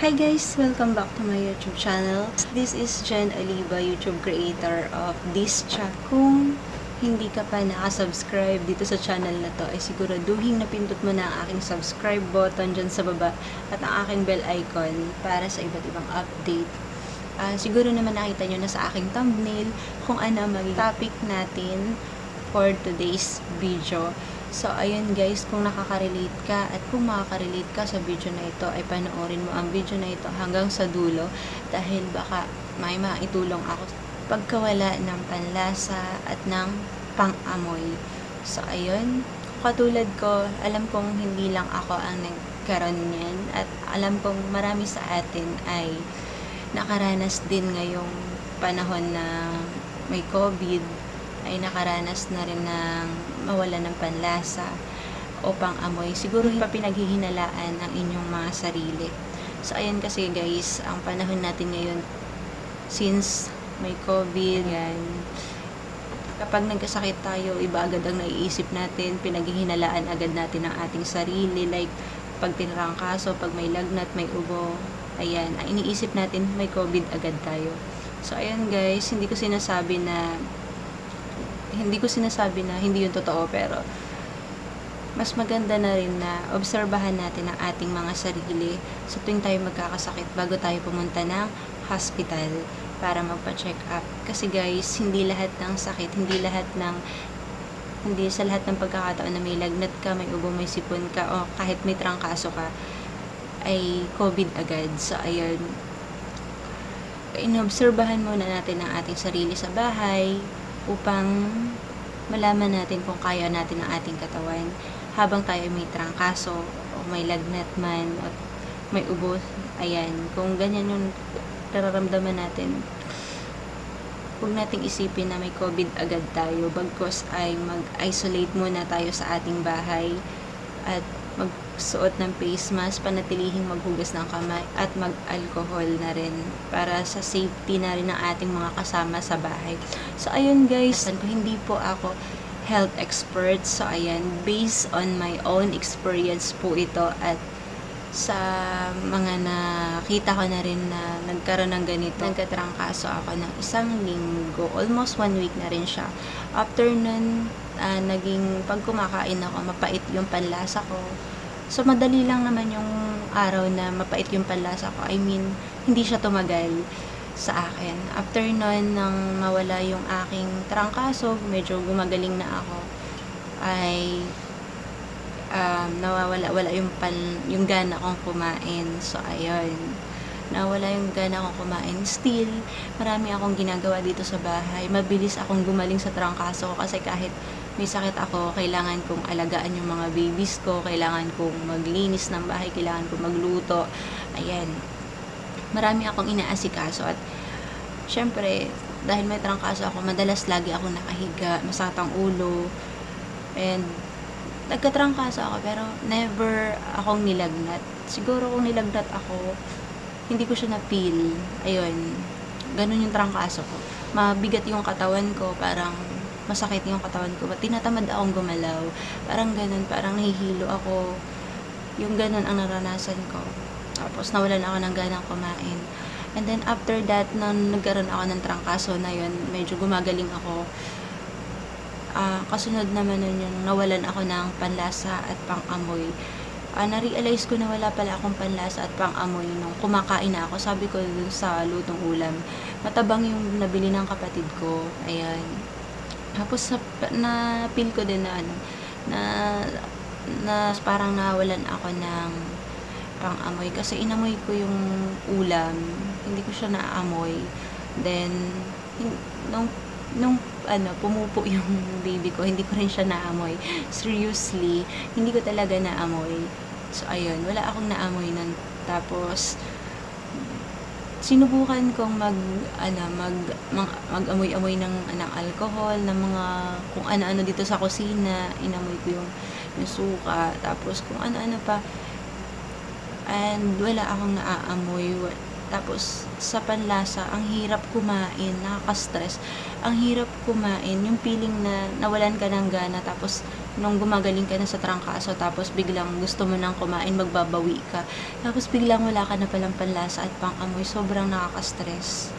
Hi guys! Welcome back to my YouTube channel. This is Jen Aliba, YouTube creator of This Chat. Kung hindi ka pa nakasubscribe dito sa channel na to, ay siguraduhin na pindutin mo na ang aking subscribe button dyan sa baba at ang aking bell icon para sa iba't ibang update. Ah, siguro naman nakita nyo na sa aking thumbnail kung ano ang magiging topic natin for today's video. So, ayun guys, kung nakaka-relate ka at kung makaka-relate ka sa video na ito, ay panoorin mo ang video na ito hanggang sa dulo dahil baka may maitulong ako pagkawala ng panlasa at ng pang-amoy. So, ayun, katulad ko, alam kong hindi lang ako ang nagkaroon niyan at alam kong marami sa atin ay nakaranas din ngayong panahon na may COVID ay nakaranas na rin ng mawala ng panlasa o pang-amoy. Siguro pa pinaghihinalaan ang inyong mga sarili. So, ayan kasi guys, ang panahon natin ngayon, since may COVID, yan, kapag nagkasakit tayo, iba agad ang naiisip natin, pinaghihinalaan agad natin ang ating sarili, like, pag tinrangkaso, pag may lagnat, may ubo, ayan, ang iniisip natin, may COVID agad tayo. So, ayan guys, hindi ko sinasabi na hindi ko sinasabi na hindi yun totoo pero mas maganda na rin na obserbahan natin ang ating mga sarili sa tuwing tayo magkakasakit bago tayo pumunta ng hospital para magpa-check up. Kasi guys, hindi lahat ng sakit, hindi lahat ng hindi sa lahat ng pagkakataon na may lagnat ka, may ubo, may sipon ka, o kahit may trangkaso ka, ay COVID agad. So, ayun, inobserbahan muna natin ang ating sarili sa bahay upang malaman natin kung kaya natin ang ating katawan habang tayo may trangkaso o may lagnat man at may ubo. Ayan, kung ganyan yung nararamdaman natin, huwag nating isipin na may COVID agad tayo bagkos ay mag-isolate muna tayo sa ating bahay at magsuot ng face mask, panatilihing maghugas ng kamay at mag-alcohol na rin para sa safety na rin ng ating mga kasama sa bahay. So, ayun guys, hindi po ako health expert. So, ayan, based on my own experience po ito at sa mga nakita ko na rin na nagkaroon ng ganito. Nagkatrangkaso ako ng isang linggo. Almost one week na rin siya. After nun, ah, naging pag kumakain ako, mapait yung panlasa ko. So, madali lang naman yung araw na mapait yung panlasa ko. I mean, hindi siya tumagal sa akin. After nun, nang mawala yung aking trangkaso, medyo gumagaling na ako, ay um, nawawala wala yung pan, yung gana kong kumain. So, ayun. Nawala yung gana kong kumain. Still, marami akong ginagawa dito sa bahay. Mabilis akong gumaling sa trangkaso ko kasi kahit may sakit ako, kailangan kong alagaan yung mga babies ko, kailangan kong maglinis ng bahay, kailangan kong magluto. Ayan. Marami akong inaasikaso at syempre, dahil may trangkaso ako, madalas lagi ako nakahiga, masakit ang ulo, and nagkatrangkaso ako pero never akong nilagnat. Siguro kung nilagnat ako, hindi ko siya na-feel. Ayun, ganun yung trangkaso ko. Mabigat yung katawan ko, parang masakit yung katawan ko. Tinatamad akong gumalaw. Parang ganun, parang nahihilo ako. Yung ganun ang naranasan ko. Tapos nawalan ako ng ganang kumain. And then after that, nung nagkaroon ako ng trangkaso na yun, medyo gumagaling ako. Ah, kasunod naman nun yung nawalan ako ng panlasa at pang-amoy. Ah, na-realize ko na wala pala akong panlasa at pang-amoy nung kumakain ako. Sabi ko dun sa lutong ulam, matabang yung nabili ng kapatid ko. Ayan. Tapos na, na feel ko din na ano, na, na parang nawalan ako ng pang-amoy kasi inamoy ko yung ulam hindi ko siya naamoy then nung nung ano pumupo yung baby ko. Hindi ko rin siya naamoy. Seriously hindi ko talaga naamoy. So ayun wala akong naamoy nun. Tapos sinubukan kong mag ano mag mag, mag-amoy-amoy ng ng alcohol ng mga kung ano-ano dito sa kusina. Inamoy ko yung yung suka tapos kung ano-ano pa. And wala akong naaamoy tapos sa panlasa ang hirap kumain nakaka-stress ang hirap kumain yung feeling na nawalan ka ng gana tapos nung gumagaling ka na sa trangkaso tapos biglang gusto mo nang kumain, magbabawi ka. Tapos biglang wala ka na palang panlasa at pang-amoy, sobrang nakaka-stress.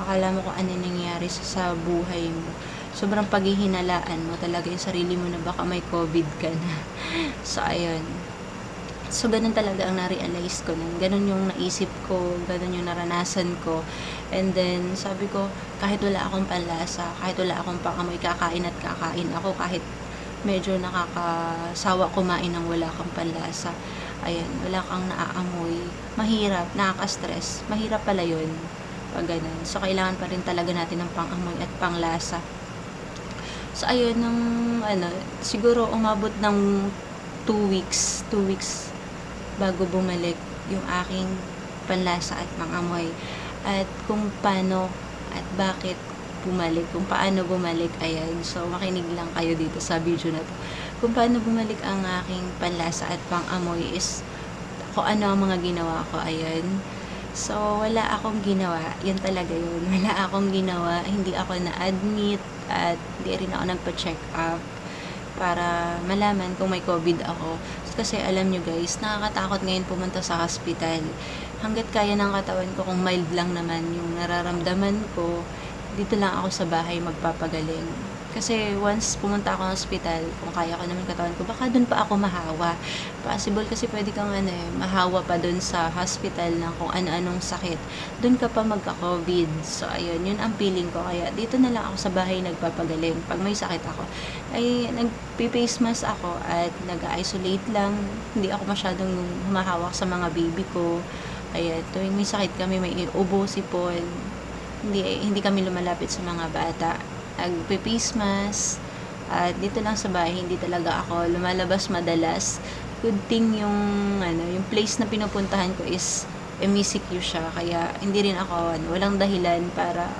Akala mo kung ano nangyayari sa, sa buhay mo. Sobrang paghihinalaan mo talaga yung sarili mo na baka may COVID ka na. so, ayun. So, ganun talaga ang na-realize ko nun. Ganun yung naisip ko, ganun yung naranasan ko. And then, sabi ko, kahit wala akong panlasa, kahit wala akong pangamoy, kakain at kakain ako, kahit medyo nakakasawa kumain ng wala kang panlasa. Ayan, wala kang naaamoy. Mahirap, nakaka-stress. Mahirap pala yun. Pag ganun. So, kailangan pa rin talaga natin ng pangamoy at panglasa. So, ayun, nung, ano, siguro umabot ng 2 weeks, 2 weeks bago bumalik yung aking panlasa at pangamoy. At kung paano at bakit bumalik, kung paano bumalik, ayan. So, makinig lang kayo dito sa video na to. Kung paano bumalik ang aking panlasa at pangamoy is kung ano ang mga ginawa ko, ayan. So, wala akong ginawa. Yan talaga yun. Wala akong ginawa. Hindi ako na-admit at hindi rin ako nagpa-check up para malaman kung may COVID ako. Kasi alam nyo guys, nakakatakot ngayon pumunta sa hospital. Hanggat kaya ng katawan ko, kung mild lang naman yung nararamdaman ko, dito lang ako sa bahay magpapagaling. Kasi once pumunta ako ng hospital, kung kaya ko naman katawan ko, baka doon pa ako mahawa. Possible kasi pwede kang ano, eh, mahawa pa doon sa hospital ng kung ano-anong sakit. Doon ka pa magka-COVID. So, ayun, yun ang feeling ko. Kaya dito na lang ako sa bahay nagpapagaling. Pag may sakit ako, ay nagpi-face mask ako at nag-isolate lang. Hindi ako masyadong humahawak sa mga baby ko. Ayan, tuwing may sakit kami, may ubo, sipon, hindi, hindi kami lumalapit sa mga bata nagpe-face mask. At dito lang sa bahay, hindi talaga ako lumalabas madalas. Good thing yung, ano, yung place na pinupuntahan ko is MCQ siya. Kaya hindi rin ako, ano, walang dahilan para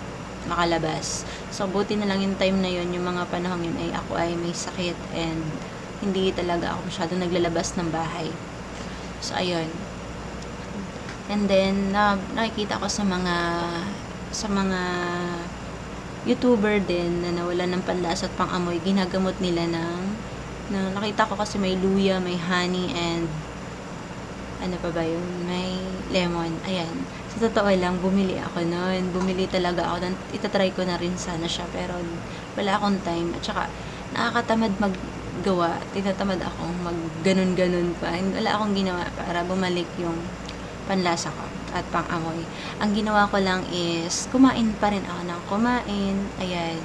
makalabas. So, buti na lang yung time na yun, yung mga panahon yun ay ako ay may sakit and hindi talaga ako masyado naglalabas ng bahay. So, ayun. And then, na, nakikita ko sa mga sa mga YouTuber din na nawala ng panlasa at pangamoy, ginagamot nila ng, na nakita ko kasi may luya, may honey, and ano pa ba yun? May lemon. Ayan. Sa totoo lang, bumili ako noon. Bumili talaga ako noon. Itatry ko na rin sana siya. Pero wala akong time. At saka, nakakatamad maggawa. Tinatamad akong mag ganun-ganun pa. Wala akong ginawa para bumalik yung panlasa ko at pang-amoy. Ang ginawa ko lang is, kumain pa rin ako ng kumain. Ayan.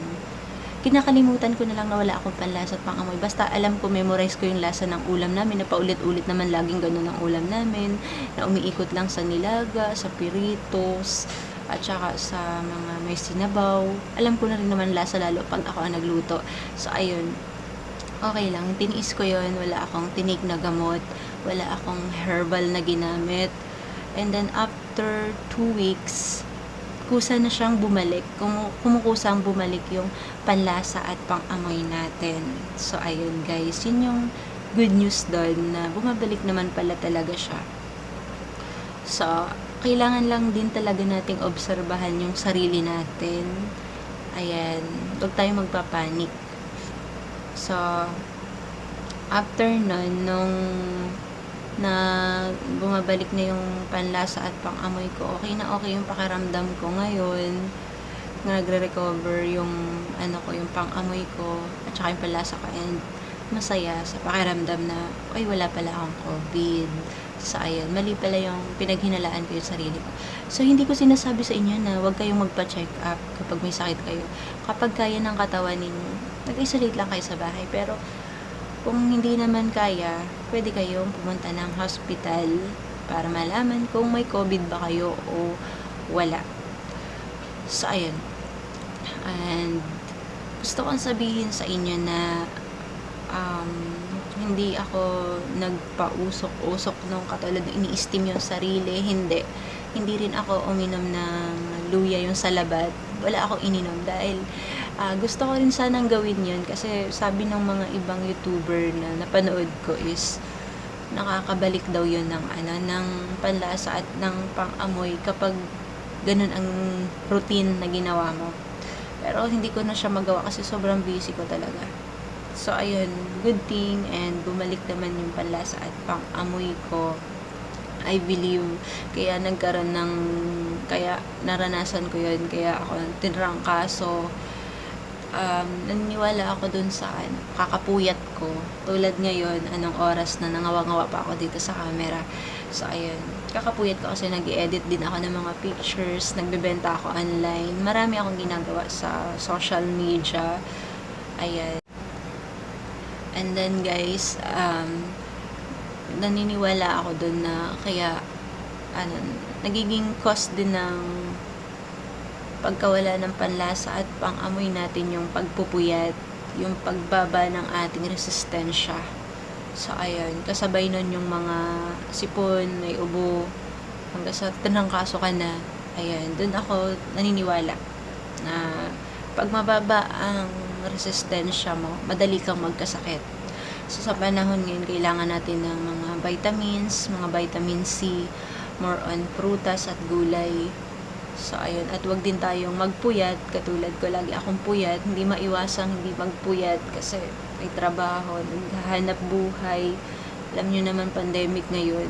Kinakalimutan ko na lang na wala akong panlasa at pang-amoy. Basta alam ko, memorize ko yung lasa ng ulam namin. Na paulit-ulit naman laging ganun ang ulam namin. Na umiikot lang sa nilaga, sa piritos, at saka sa mga may sinabaw. Alam ko na rin naman lasa lalo pag ako ang nagluto. So, ayun. Okay lang. Tiniis ko yon Wala akong tinig na gamot. Wala akong herbal na ginamit And then, after two weeks, kusa na siyang bumalik. Kum kumukusang bumalik yung panlasa at pang-amoy natin. So, ayun guys. Yun yung good news doon na bumabalik naman pala talaga siya. So, kailangan lang din talaga nating obserbahan yung sarili natin. Ayan. Huwag tayong magpapanik. So, after nun, nung na bumabalik na yung panlasa at pangamoy ko. Okay na okay yung pakiramdam ko ngayon. Nagre-recover yung ano ko, yung pangamoy ko at saka yung panlasa ko and masaya sa pakiramdam na ay wala pala akong COVID. So, ayan, mali pala yung pinaghinalaan ko yung sarili ko. So, hindi ko sinasabi sa inyo na huwag kayong magpa-check up kapag may sakit kayo. Kapag kaya ng katawan ninyo, nag-isolate lang kayo sa bahay. Pero, kung hindi naman kaya, pwede kayong pumunta ng hospital para malaman kung may COVID ba kayo o wala. So, ayun. And, gusto kong sabihin sa inyo na um, hindi ako nagpausok-usok nung katulad ng ini-steam yung sarili. Hindi. Hindi rin ako uminom ng luya yung salabat. Wala akong ininom dahil uh, gusto ko rin sanang gawin yun kasi sabi ng mga ibang YouTuber na napanood ko is nakakabalik daw yun ng ano ng panlasa at ng pang-amoy kapag ganun ang routine na ginawa mo. Pero hindi ko na siya magawa kasi sobrang busy ko talaga. So, ayun, good thing and bumalik naman yung panlasa at pang-amoy ko. I believe, kaya nagkaroon ng, kaya naranasan ko yun, kaya ako tinrangkaso. Um, naniniwala ako dun sa ano, kakapuyat ko. Tulad ngayon, anong oras na nangawa-ngawa pa ako dito sa camera. So, ayun. Kakapuyat ko kasi nag edit din ako ng mga pictures, nagbebenta ako online. Marami akong ginagawa sa social media. Ayan. And then guys, um, naniniwala ako dun na kaya ano, nagiging cost din ng pagkawala ng panlasa at pang-amoy natin yung pagpupuyat, yung pagbaba ng ating resistensya. So, ayun, kasabay nun yung mga sipon, may ubo, hanggang sa tinangkaso ka na, ayan, dun ako naniniwala na pag mababa ang resistensya mo, madali kang magkasakit. So, sa panahon ngayon, kailangan natin ng mga vitamins, mga vitamin C, more on prutas at gulay. So, ayun. At wag din tayong magpuyat. Katulad ko, lagi akong puyat. Hindi maiwasang hindi magpuyat kasi may trabaho, naghahanap buhay. Alam nyo naman, pandemic ngayon.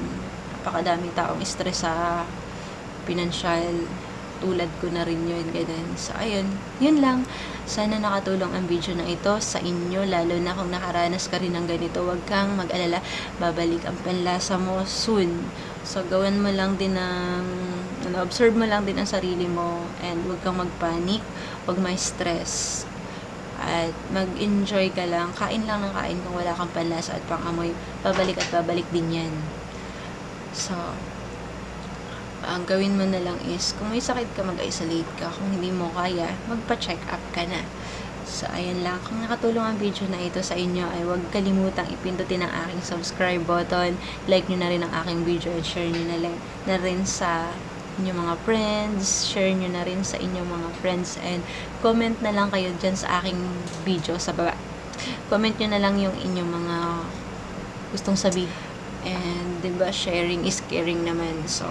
Napakadaming taong stress sa pinansyal. Tulad ko na rin yun, ganun. So, ayun. Yun lang. Sana nakatulong ang video na ito sa inyo, lalo na kung nakaranas ka rin ng ganito. Huwag kang mag-alala, babalik ang panlasa mo soon. So, gawan mo lang din ng, ano, observe mo lang din ang sarili mo and huwag kang magpanik, huwag may stress. At mag-enjoy ka lang, kain lang ng kain kung wala kang panlasa at pang-amoy, babalik at babalik din yan. So, ang gawin mo na lang is, kung may sakit ka, mag-isolate ka. Kung hindi mo kaya, magpa-check up ka na. So, ayan lang. Kung nakatulong ang video na ito sa inyo, ay huwag kalimutang ipindutin ang aking subscribe button. Like nyo na rin ang aking video and share nyo na, na rin sa inyong mga friends. Share nyo na rin sa inyong mga friends. And comment na lang kayo dyan sa aking video sa baba. Comment nyo na lang yung inyong mga gustong sabihin. And, ba, sharing is caring naman. So,